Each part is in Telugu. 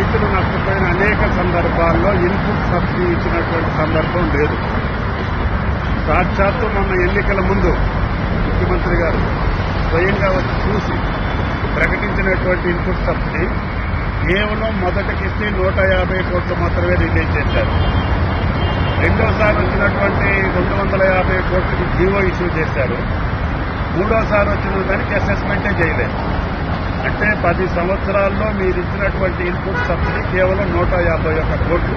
రైతులు నష్టపోయిన అనేక సందర్భాల్లో ఇన్పుట్ సబ్సిడీ ఇచ్చినటువంటి సందర్భం లేదు. సాక్షాత్తు మొన్న ఎన్నికల ముందు ముఖ్యమంత్రి గారు స్వయంగా వచ్చి చూసి ప్రకటించినటువంటి ఇన్పుట్ సబ్సిడీ కేవలం మొదటి కిస్తీ నూట యాభై కోట్లు మాత్రమే రిలీజ్ చేశారు. రెండోసారి వచ్చినటువంటి రెండు వందల యాభై కోట్లకి జీవో ఇష్యూ చేశారు. మూడోసారి వచ్చిన దానికి అసెస్మెంటే చేయలేదు. అంటే పది సంవత్సరాల్లో మీరు ఇచ్చినటువంటి ఇన్పుట్ సబ్సిడీ కేవలం నూట యాభై ఒక్క కోట్లు.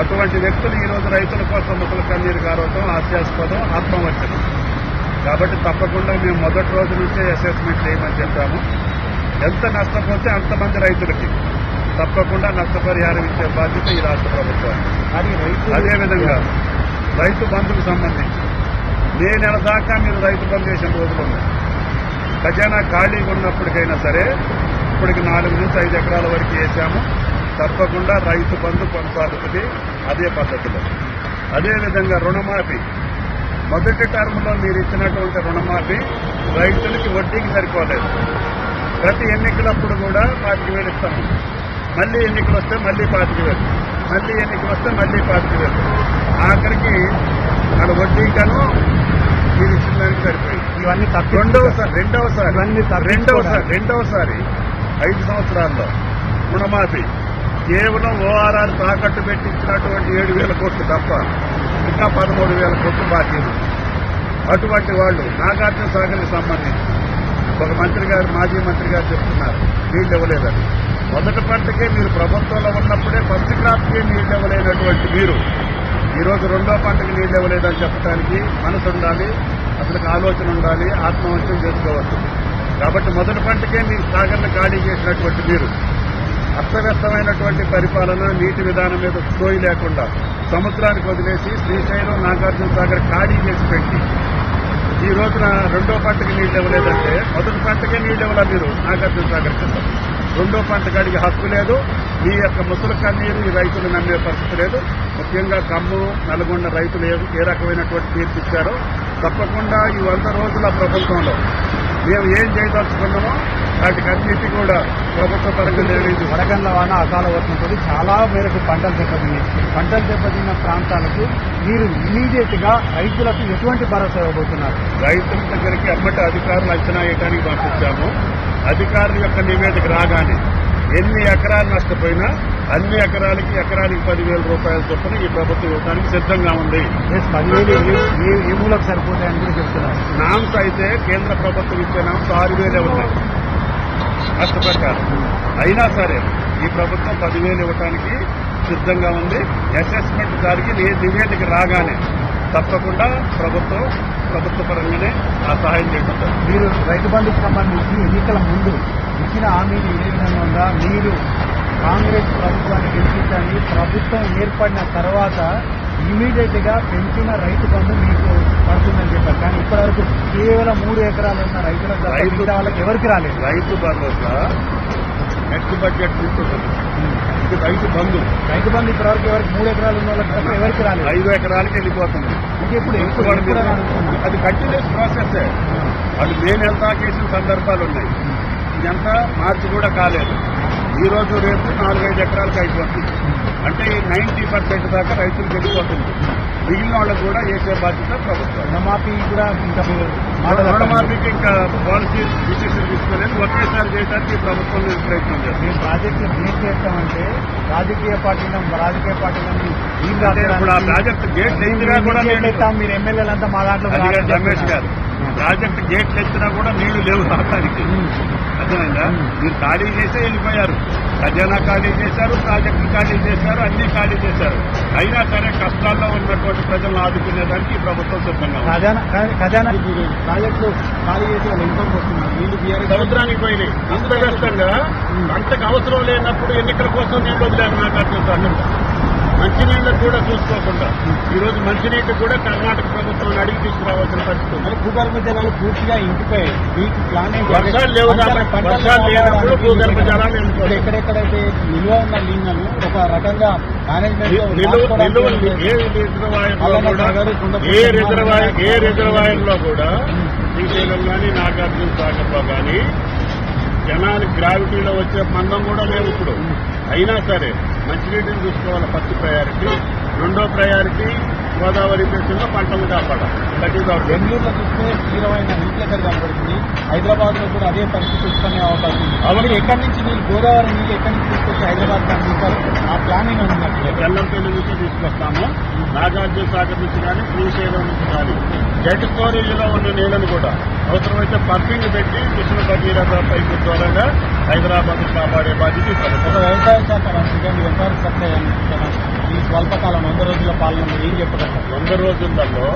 అటువంటి వ్యక్తులు ఈ రోజు రైతుల కోసం ముసలి కన్నీరు కారవటం హాస్యాస్పదం ఆత్మవంచనం కాబట్టి తప్పకుండా మేము మొదటి రోజు నుంచే అసెస్మెంట్ చేయమని చెప్పాము. ఎంత నష్టపోతే అంతమంది రైతులకి. తప్పకుండా నష్టపరిహారం ఇచ్చే బాధ్యత ఈ రాష్ట్ర ప్రభుత్వానికి. అది రైతు అదేవిధంగా రైతు బంధుకు సంబంధించి మే నెల దాకా మీరు రైతు బంధు చేసిన రోజులు ఉన్నాయి. ఖజానా ఖాళీగా ఉన్నప్పటికైనా సరే ఇప్పటికి నాలుగు నుంచి ఐదు ఎకరాల వరకు వేసాము. తప్పకుండా రైతు బంధు కొనసాగుతుంది అదే పద్ధతిలో. అదేవిధంగా రుణమాఫీ. మొదటి టర్మ్లో మీరు ఇచ్చినటువంటి రుణమాఫీ రైతులకి వడ్డీకి సరిపోలేదు. ప్రతి ఎన్నికలప్పుడు కూడా పాతికి వేలు ఇస్తాము. మళ్ళీ ఎన్నికలు వస్తే మళ్ళీ పాతికి వేలు. మళ్ళీ ఎన్నికలు వస్తే మళ్ళీ పాతికి వేలు. ఆఖరికి అక్కడ వడ్డీకను మీరు ఇచ్చిన దానికి సరిపోయింది ఇవన్నీ రెండవసారి రెండవసారి. రెండవసారి రెండవసారి ఐదు సంవత్సరాల్లో రుణమాఫీ కేవలం ఓఆర్ఆర్ తాకట్టు పెట్టి ఇచ్చినటువంటి ఏడు వేల కోట్లు తప్ప ఇంకా పదమూడు వేల కోట్లు ఉంది. అటువంటి వాళ్ళు నాగార్జున సాగర్కి సంబంధించి ఒక మంత్రి గారు మాజీ మంత్రి గారు చెప్తున్నారు నీళ్ళు ఇవ్వలేదని మొదటి పంటకే మీరు ప్రభుత్వంలో ఉన్నప్పుడే ఫస్ట్ క్రాప్కే నీళ్ళు ఇవ్వలేనటువంటి మీరు ఈరోజు రెండో పంటకి నీళ్ళు ఇవ్వలేదని చెప్పడానికి మనసు ఉండాలి అసలు ఆలోచన ఉండాలి ఆత్మహత్యం చేసుకోవచ్చు. కాబట్టి మొదటి పంటకే మీ సాగర్ను ఖాళీ చేసినటువంటి మీరు. అస్తవ్యస్తమైనటువంటి పరిపాలన నీటి విధానం మీద సోయి లేకుండా సముద్రానికి వదిలేసి శ్రీశైలం నాగార్జున సాగర్ ఖాళీ చేసి పెట్టి ఈ రోజున రెండో పంటకి నీళ్ళు ఇవ్వలేదంటే మొదటి పంటకే నీళ్ళు ఇవ్వాలి మీరు నాగార్జున సాగర్ కింద. రెండో పంట కాడికి హక్కు లేదు. మీ యొక్క ముసలి కన్నీరు ఈ రైతులు నమ్మే పరిస్థితి లేదు. ముఖ్యంగా ఖమ్మం నల్గొండ రైతులు ఏ రకమైనటువంటి తీర్పు ఇచ్చారో తప్పకుండా ఈ వంద రోజుల ప్రభుత్వంలో మేము ఏం చేయదలుచుకున్నామో వాటికి అన్నిటి కూడా ప్రభుత్వ పరంగా నిర్ణయించి వడగండ్ల వాన అకాల వర్షంతో చాలా మేరకు పంటలు దెబ్బతిన్నాయి. పంటలు దెబ్బతిన్న ప్రాంతాలకు మీరు ఇమీడియట్గా రైతులకు ఎటువంటి భరోసా ఇవ్వబోతున్నారు? రైతుల దగ్గరికి అమ్మటి అధికారులు అంచనా వేయడానికి పంపించాము అధికారుల యొక్క నివేదిక రాగానే ఎన్ని ఎకరాలు నష్టపోయినా అన్ని ఎకరాలకి ఎకరానికి పదివేల రూపాయల చొప్పున ఈ ప్రభుత్వం ఇవ్వడానికి సిద్ధంగా ఉంది. ఏ- మూలకు సరిపోతాయని కూడా చెప్తున్నారు. నామ్స్ అయితే కేంద్ర ప్రభుత్వం ఇచ్చే నామ్స్ ఆరు వేలే ఉన్నాయి నష్టపరిహారం అయినా సరే ఈ ప్రభుత్వం పదివేలు ఇవ్వడానికి సిద్ధంగా ఉంది. అసెస్మెంట్ జరిగి నివేదిక రాగానే తప్పకుండా ప్రభుత్వం ప్రభుత్వ పరంగానే ఆ సహాయం చేయడం మీరు రైతు బంధుకు సంబంధించి ఎన్నికల ముందు ఇచ్చిన హామీలు ఏ విధంగా ఉందా? మీరు కాంగ్రెస్ ప్రభుత్వాన్ని గెలిపించండి. ప్రభుత్వం ఏర్పడిన తర్వాత ఇమీడియట్గా పెంచిన రైతు బంధు మీకు పడుతుందని చెప్పారు. కానీ ఇప్పటివరకు కేవలం మూడు ఎకరాలు ఉన్న రైతులకు రైతు- వాళ్ళకి ఎవరికి రాలేదు? రైతు భరోసా నెట్ బడ్జెట్ ఇది రైతు బంధు. రైతు బంధు ఇప్పటివరకు ఎవరికి మూడు ఎకరాలు ఉన్న వాళ్ళకి ఎవరికి రాలేదు. ఐదు ఎకరాలకి వెళ్ళిపోతుంది. ఇప్పుడు. అది కంటిన్యూస్ ప్రాసెస్ వాళ్ళు మే నెల దాకా వేసిన సందర్భాలు ఉన్నాయి. ఇదంతా మార్చి కూడా కాలేదు. ఈ రోజు రేపు నాలుగైదు ఎకరాలకు అయిపోతుంది. అంటే ఈ నైన్టీ పర్సెంట్ దాకా రైతులకు వెళ్ళిపోతుంది. మిగిలిన వాళ్ళకు కూడా వేసే బాధ్యత ప్రభుత్వం. రుణమాఫీ కూడా ఇంకా రుణమాఫీకి ఇంకా పాలసీ డిసిషన్ తీసుకోలేదు. ఒకేసారి చేయడానికి ప్రభుత్వం ప్రయత్నం చేస్తుంది. ప్రాజెక్టులు చేస్తామంటే రాజకీయ పార్టీలను రాజకీయ పార్టీలను అంటే ఇప్పుడు ఆ ప్రాజెక్ట్ గేట్ ఎత్తినా కూడా మీరు ఎమ్మెల్యేలంతా మా దాంట్లో రమేష్ గారు. ప్రాజెక్ట్ గేట్లు ఎత్తినా కూడా నీళ్ళు లేవు రావడానికి అర్థమైందా? మీరు ఖాళీ చేసే వెళ్ళిపోయారు. ఖజానా ఖాళీ చేశారు ప్రాజెక్టు ఖాళీ చేశారు అన్ని ఖాళీ చేశారు. అయినా సరే కష్టాల్లో ఉన్నటువంటి ప్రజలను ఆదుకునేదానికి ఈ ప్రభుత్వం సిద్ధంగా. ఖజానా ప్రాజెక్టులు ఖాళీ చేసి వాళ్ళు ఇన్కమ్ వస్తున్నారు సముద్రానికి పోయినాయి. అస్తవ్యస్తంగా పంటకు అవసరం లేనప్పుడు ఎన్నికల కోసం నీళ్ళు వదిలేరు నాకు అర్థం మంచినీళ్ళకు కూడా చూసుకోకుండా. ఈ రోజు మంచినీటి కూడా కర్ణాటక ప్రభుత్వం అడిగి తీసుకురావాల్సిన పరిస్థితి ఉంది. భూగర్భ జలాలు పూర్తిగా ఇంకిపోయాయి. మీకు ప్లానింగ్ వర్షాలు లేవు వర్షాలు లేనప్పుడు భూగర్భ జలాలు. ఎక్కడెక్కడైతే నిల్వ ఉన్న నీళ్ళను ఒక రకంగా మేనేజ్మెంట్ ఏ రిజర్వాయర్లో కూడా ఏ రిజర్వాయర్ రిజర్వాయర్లో కూడా శ్రీశైలం కానీ నాగార్జున సాగర్లో కానీ జనానికి గ్రావిటీలో వచ్చే మందం కూడా లేవు ఇప్పుడు. అయినా సరే మంచినీటిని చూసుకోవాలి. ఫస్ట్ ప్రయారిటీ రెండో ప్రయారిటీ గోదావరి బేసిన్లో పంటలు కాపాడాలి. బెంగళూరులో చూస్తే తీవ్రమైన నీళ్ళెక్కలు కనబడుతుంది. హైదరాబాద్లో కూడా అదే పరిస్థితి ఉత్పన్నే అవకాశం ఉంది అవును. మీరు ఎక్కడి నుంచి నీళ్ళు గోదావరి నీళ్ళు ఎక్కడి నుంచి తీసుకొచ్చి హైదరాబాద్ అందిస్తారు ఆ ప్లానింగ్ ఉన్నట్టు బెల్లంపల్లి నుంచి తీసుకొస్తాము. నాగార్జున సాగర్ నుంచి కానీ శ్రీశైలం నుంచి కానీ. జెట్ స్టోరేజ్లో ఉన్న నీళ్ళను కూడా అవసరమైతే పంపింగ్ పెట్టి కృష్ణ భగీరథ పైపు ద్వారాగా హైదరాబాద్ కాపాడే బాధ్యత ఒక ప్రభుత్వం. వ్యవసాయ శాఖ మంత్రిగా మీరు ఎంతవరకు సత్తా ఈ స్వల్పకాలం వంద రోజుల పాలన ఏం చెప్పగలరు వంద రోజులలో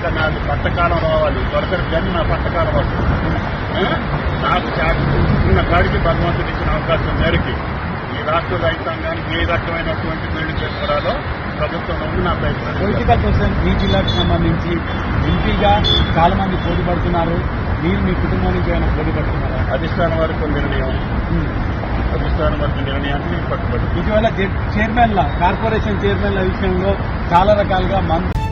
ఇంకా నాకు పట్టకాలం రావాలి. దొరకరు. కానీ నా పట్టకాలం వస్తుంది? నాకు ఉన్న కాడికి భగవంతుడు ఇచ్చిన అవకాశం మేరకి. ఈ రాష్ట్ర రైతాంగానికి ఏ రకమైనటువంటి మేలు చేకూరాలో ప్రభుత్వం నా ప్రయత్నం. పొలిటికల్ మీ జిల్లాకు సంబంధించి ఎంపీగా చాలా మంది పోటీ పడుతున్నారు మీరు మీ కుటుంబం నుంచి ఏమైనా పోటీ పడుతున్నారా అధిష్టానం వరకు నిర్ణయం. అధిష్టానం వరకు నిర్ణయానికి నేను పట్టుబడి. ఇటీవల చైర్మన్ల కార్పొరేషన్ చైర్మన్ల విషయంలో చాలా రకాలుగా మంత్రి